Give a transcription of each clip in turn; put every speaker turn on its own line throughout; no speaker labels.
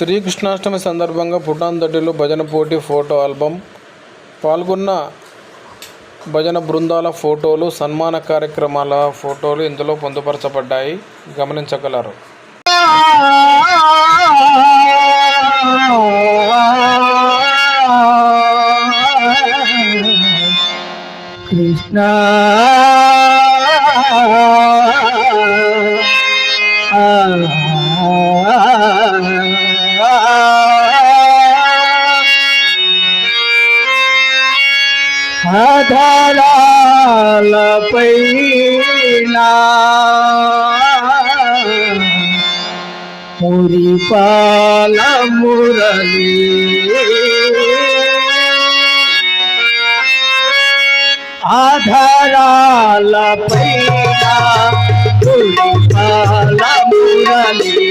శ్రీకృష్ణాష్టమి సందర్భంగా పుటాన్దడ్డిలో భజన పోటీ ఫోటో ఆల్బమ్. పాల్గొన్న భజన బృందాల ఫోటోలు సన్మాన కార్యక్రమాల ఫోటోలు ఇందులో పొందుపరచబడ్డాయి. గమనించగలరు.
కృష్ణ आधाराला पैना. मुरी मुरली. आधाराला पैना मुरली.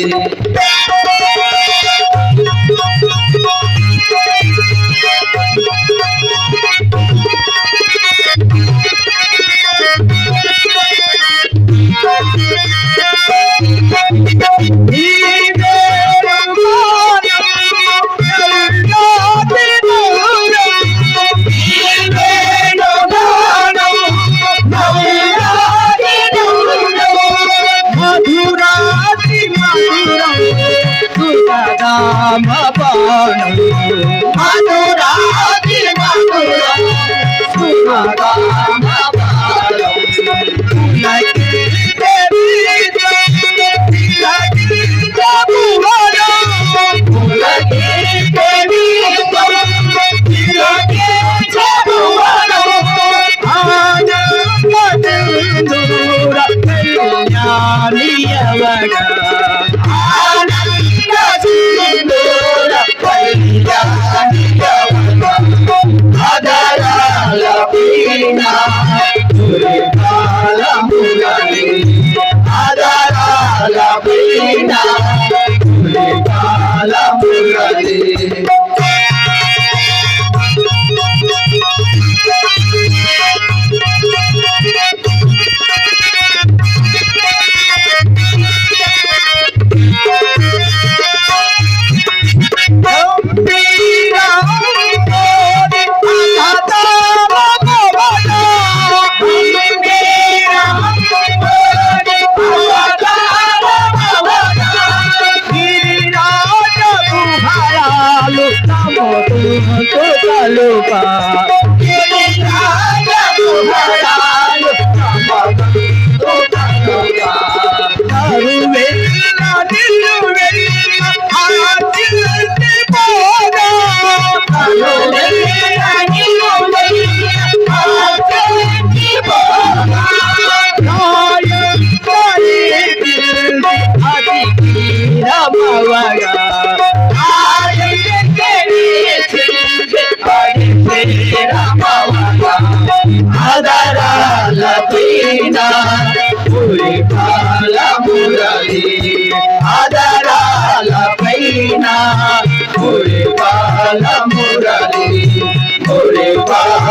Yeah.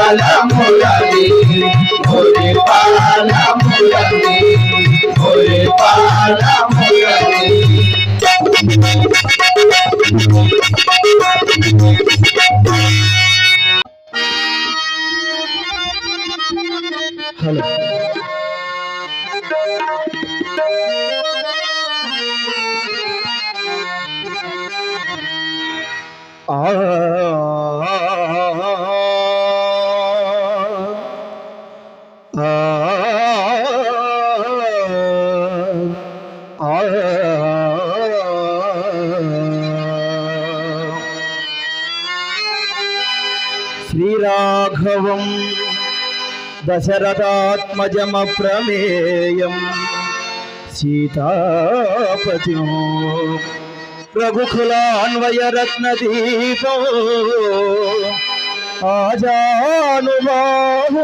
পালা মুরালি ভোরে পালা মুরালি ভোরে পালা মুরালি হ্যালো। আর दशरथात्मज प्रमेय सीतापति रघुकुलान्वयरत्नदीपो आजानुबाहु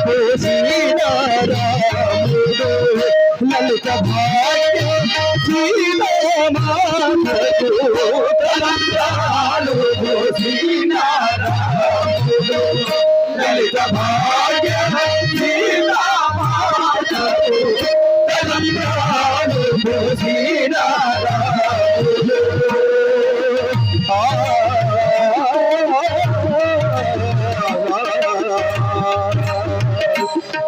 తలంబ్రాలు పోసినారాముడు లలిత భాగ్య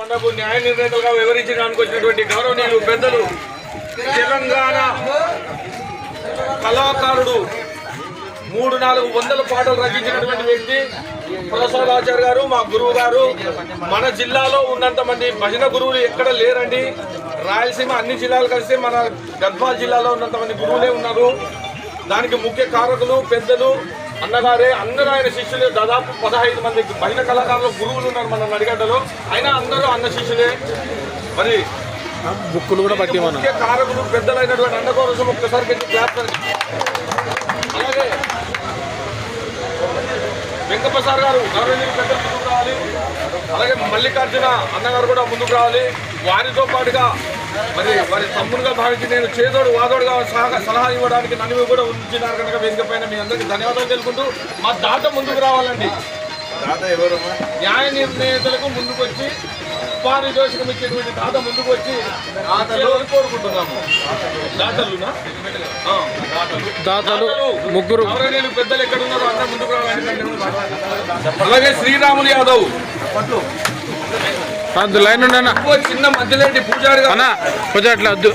మనకు న్యాయ నిర్ణేతలుగా వివరించడానికి వచ్చినటువంటి గౌరవనీయులు పెద్దలు తెలంగాణ కళాకారుడు మూడు నాలుగు వందల పాటలు రచించినటువంటి వ్యక్తి ప్రసాదాచార్య గారు మా గురువు గారు మన జిల్లాలో ఉన్నంత మంది భజన గురువులు ఎక్కడ లేరండి. రాయలసీమ అన్ని జిల్లాలు కలిసి మన గద్వాల్ జిల్లాలో ఉన్నంత మంది గురువులే ఉన్నారు. దానికి ముఖ్య కారకులు పెద్దలు అన్నగారే అందరూ ఆయన శిష్యులే దాదాపు పదహైదు మంది భజన కళాకారులు గురువులు ఉన్నారు మన నడిగడ్డలో. అయినా అందరూ అన్న శిష్యులే. మరి
బుక్కులు కూడా పట్టి
ముఖ్య కారకులు పెద్దలైనటువంటి అన్న కోసం ఒక్కసారి గట్టి క్లాప్. అలాగే వెంకప్రసాద్ గారు గౌరవనీయులు పెద్దలు. ముందుకు రావాలి అలాగే మల్లికార్జున అన్నగారు కూడా ముందుకు రావాలి. వారితో పాటుగా మరి వారి తమ్ముడుగా భావించి నేను చేదోడు వాదోడుగా సహా సలహా ఇవ్వడానికి నన్ను కూడా ఉంచినారు కనుక వేదిక పైన మీ అందరికీ ధన్యవాదాలు తెలుపుకుంటూ మా దాత ముందుకు రావాలండి. న్యాయ నిర్ణేతలకు ముందుకు వచ్చి పారితోషికం ఇచ్చేటువంటి దాత ముందుకు వచ్చి కోరుకుంటున్నాము. దాతలునా? దాతలు.
ముగ్గురు.
పెద్దలు ఎక్కడ ఉన్నారో అందరూ ముందుకు రావాలి అలాగే శ్రీరాములు యాదవ్.
అది లైన్
చిన్న మధ్యలేంటి పూజారి
అన్నా కొంచెం అట్లా వద్దు.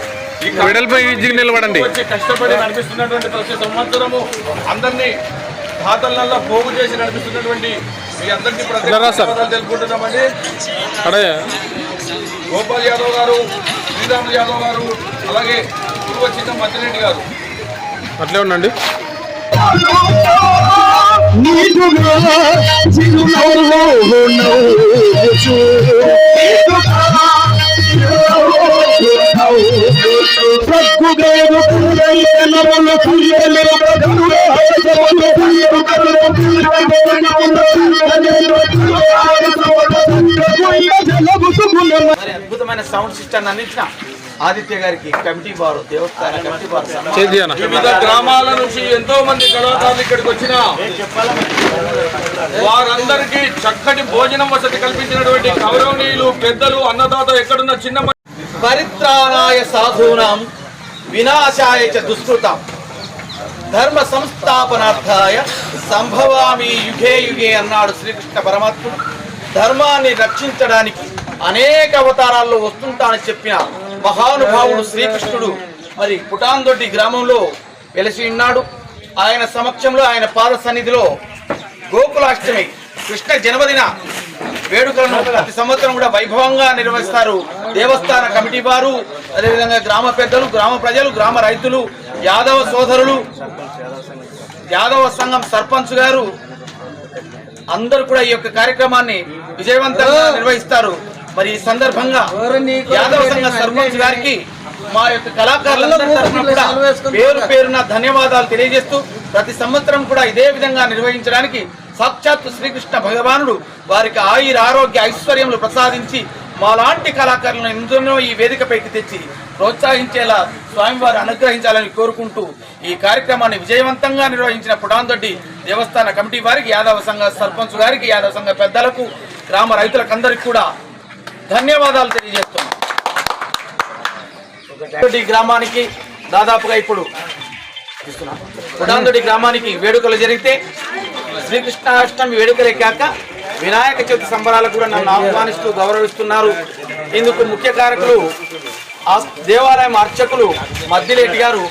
వెడల్పై నిలబడండి.
వచ్చి కష్టపడి నడిపిస్తున్నటువంటి ప్రతి సంవత్సరము అందరినీ ఖాతాలలో పోగు చేసి నడిపిస్తున్నటువంటి మీ అందరికీ తెలుపుకుంటున్నామండి.
అడే
గోపాల్ యాదవ్ గారు శ్రీరాములు యాదవ్ గారు అలాగే పూర్వ చిన్న మధ్యరెడ్డి గారు.
అట్లే ఉండండి.
నీటుగా
అద్భుతమైన సౌండ్ సిస్టమ్ అందించిన ఆదిత్య గారికి కమిటీ వారు దేవస్థాన కమిటీ వారు
వివిధ గ్రామాల నుంచి ఎంతో మంది కళాకారులు ఇక్కడికి వచ్చిన వారందరికీ చక్కటి భోజనం వసతి కల్పించినటువంటి గౌరవనీయులు పెద్దలు అన్నదాత ఎక్కడున్న చిన్న
పరిత్రాణాయ సాధూనాం. వినాశాయ చ దుష్కృతం ధర్మ సంస్థాపనార్థాయ సంభవామి యుగే యుగే అన్నాడు శ్రీకృష్ణ పరమాత్ముడు. ధర్మాన్ని రక్షించడానికి అనేక అవతారాల్లో వస్తుంటానని చెప్పిన మహానుభావుడు శ్రీకృష్ణుడు మరి పుటాందొడ్డి గ్రామంలో వెలసి ఉన్నాడు. ఆయన సమక్షంలో ఆయన పాద సన్నిధిలో గోకులాష్టమి కృష్ణ జన్మదిన వేడుకలను ప్రతి సంవత్సరం కూడా వైభవంగా నిర్వహిస్తారు. దేవస్థాన కమిటీ వారు అదేవిధంగా గ్రామ పెద్దలు గ్రామ ప్రజలు గ్రామ రైతులు యాదవ సోదరులు యాదవ సంఘం సర్పంచ్ గారు అందరూ కూడా ఈ యొక్క కార్యక్రమాన్ని విజయవంతంగా నిర్వహిస్తారు. మరి ఈ సందర్భంగా యాదవ సంఘ సర్పంచ్ గారికి మా యొక్క కళాకారులందరి తరఫున కూడా పేరు పేరున ధన్యవాదాలు తెలియజేస్తూ ప్రతి సంవత్సరం కూడా ఇదే విధంగా నిర్వహించడానికి సాక్షాత్ శ్రీకృష్ణ భగవానుడు వారికి ఆయుర ఆరోగ్య ఐశ్వర్యములు ప్రసాదించి మాలాంటి కళాకారులను ఎందరో ఈ వేదికపైకి తెచ్చి ప్రోత్సహించేలా స్వామివారు అనుగ్రహించాలని కోరుకుంటూ ఈ కార్యక్రమాన్ని విజయవంతంగా నిర్వహించిన పుటాందొడ్డి దేవస్థాన కమిటీ వారికి యాదవ సంఘ సర్పంచ్ గారికి యాదవ సంఘ పెద్దలకు గ్రామ రైతులకందరికీ కూడా ధన్యవాదాలు తెలియజేస్తున్నాం. గ్రామానికి దాదాపుగా ఇప్పుడు పుటాందొడ్డి గ్రామానికి వేడుకలు జరిగితే శ్రీకృష్ణాష్టమి వేడుకలే కాక వినాయక చవితి సంబరాలకు కూడా నన్ను ఆహ్వానిస్తూ గౌరవిస్తున్నారు. ఇందుకు ముఖ్య కారకులు ఆ దేవాలయం అర్చకులు మద్దిలేటి గారు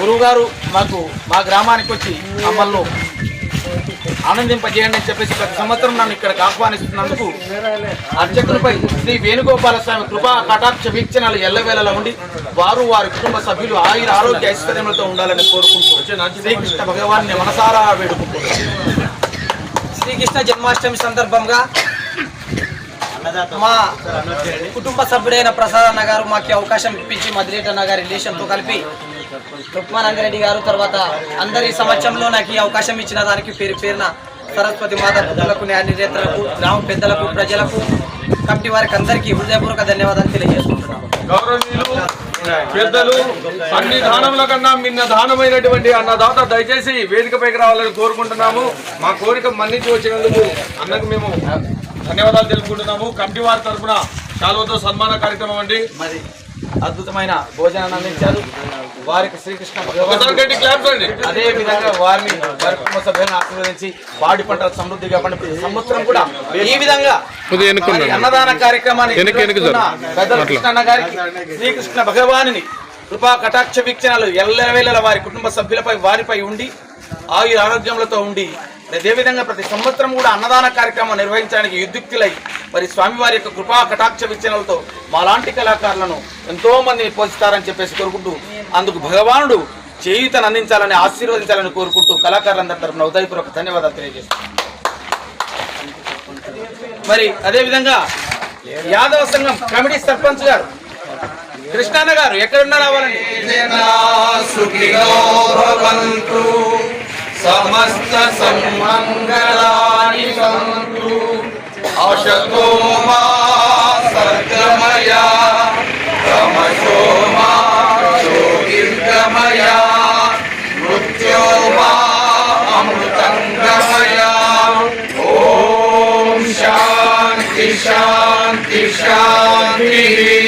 గురువు గారు మాకు మా గ్రామానికి వచ్చి మమ్మల్ని ఆనందింపజేయండి అని చెప్పేసి ప్రతి సంవత్సరం నన్ను ఇక్కడికి ఆహ్వానిస్తున్నందుకు అర్చకులపై శ్రీ వేణుగోపాల స్వామి కృపా కటాక్ష వీక్షణలు ఎల్లవేళలా ఉండి వారు వారి కుటుంబ సభ్యులు ఆయుర ఆరోగ్య ఐశ్వర్యములతో ఉండాలని కోరుకుంటూ శ్రీకృష్ణ భగవాన్ని మనసారా వేడుకుంటున్నాను
శ్రీకృష్ణ జన్మాష్టమి సందర్భంగా మా కుటుంబ సభ్యుడైన ప్రసాద్ అన్న గారు మాకు అవకాశం ఇప్పించి మదిరేట్ అన్న గారి రిలేషన్తో కలిపి రుక్మానందరెడ్డి గారు తర్వాత అందరి సమక్షంలో నాకు ఈ అవకాశం ఇచ్చిన దానికి పేరు పేరున సరస్వతి మాత బుద్ధులకు న్యాయ నిర్ణేతలకు గ్రామ పెద్దలకు ప్రజలకు కమిటీ వారికి అందరికీ హృదయపూర్వక ధన్యవాదాలు తెలియజేసుకుంటున్నాను
గౌరవనీయులు పెద్దలు అన్ని దానముల కన్నా మిన్న దానమైనటువంటి అన్నదాత దయచేసి వేదికపైకి రావాలని కోరుకుంటున్నాము. మా కోరిక మన్నించి వచ్చినందుకు అన్నకు మేము ధన్యవాదాలు తెలుపుకుంటున్నాము. కమిటీ వారి తరఫున చాలా సన్మాన కార్యక్రమం అండి.
మరి అద్భుతమైన భోజనాన్ని అందించారు. వారికి శ్రీకృష్ణ భగవాన్ అదే విధంగా వారిని వారి కుటుంబ సభ్యులను ఆశీర్వదించి పాడి పంటలు సమృద్ధిగా పండి సంవత్సరం కూడా ఈ విధంగా అన్నదాన కార్యక్రమాన్ని పెద్దల. కృష్ణన్న గారికి శ్రీకృష్ణ భగవానుని కృపా కటాక్ష వీక్షణలు ఎల్లవేళల వారి కుటుంబ సభ్యులపై వారిపై ఉండి ఆయుర ఆరోగ్యములతో ఉండి అదేవిధంగా ప్రతి సంవత్సరం కూడా అన్నదాన కార్యక్రమం నిర్వహించడానికి యుద్ధుక్తులై మరి స్వామివారి యొక్క కృపా కటాక్ష వీక్షణలతో మాలాంటి కళాకారులను ఎంతో మందిని పోషిస్తారని చెప్పేసి కోరుకుంటూ అందుకు భగవానుడు చేయుతను అందించాలని ఆశీర్వదించాలని కోరుకుంటూ కళాకారులందరి తరఫున ఉదయపూర్వక ధన్యవాదాలు తెలియజేస్తాను మరి అదేవిధంగా యాదవ సంఘం కమిటీ సర్పంచ్ గారు కృష్ణాన్న గారు ఎక్కడున్నా రావాలండి
సమస్త సన్మంగళాని సంతు. అశతో మా సర్గమయ. రమశో మా జ్యోతిర్గమయ. మృత్యో మా అమృతంగమయ. ఓం శాంతి శాంతి శాంతి.